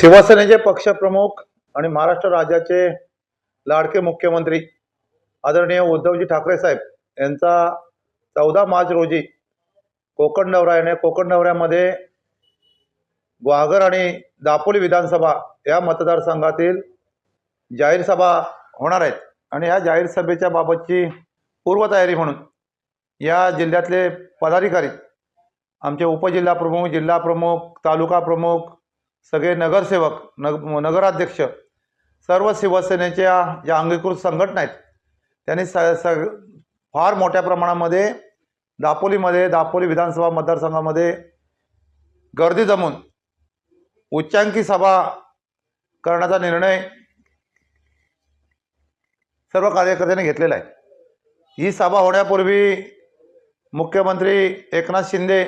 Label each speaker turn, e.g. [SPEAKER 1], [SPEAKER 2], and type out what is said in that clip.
[SPEAKER 1] शिवसेनेचे पक्षप्रमुख आणि महाराष्ट्र राज्याचे लाडके मुख्यमंत्री आदरणीय उद्धवजी ठाकरे साहेब यांचा चौदा मार्च रोजी कोकण दौरा येणे कोकण दौऱ्यामध्ये ग्वागर आणि दापोली विधानसभा या मतदारसंघातील जाहीर सभा होणार आहेत. आणि या जाहीर सभेच्या बाबतची पूर्वतयारी म्हणून या जिल्ह्यातले पदाधिकारी आमचे उपजिल्हा प्रमुख जिल्हा प्रमुख तालुका प्रमुख सगळे नगरसेवक नग नगराध्यक्ष सर्व शिवसेनेच्या ज्या अंगीकृत संघटना आहेत त्यांनी स स फार मोठ्या प्रमाणामध्ये दापोलीमध्ये दापोली विधानसभा मतदारसंघामध्ये गर्दी जमून उच्चांकी सभा करण्याचा निर्णय सर्व कार्यकर्त्यांनी घेतलेला आहे. ही सभा होण्यापूर्वी मुख्यमंत्री एकनाथ शिंदे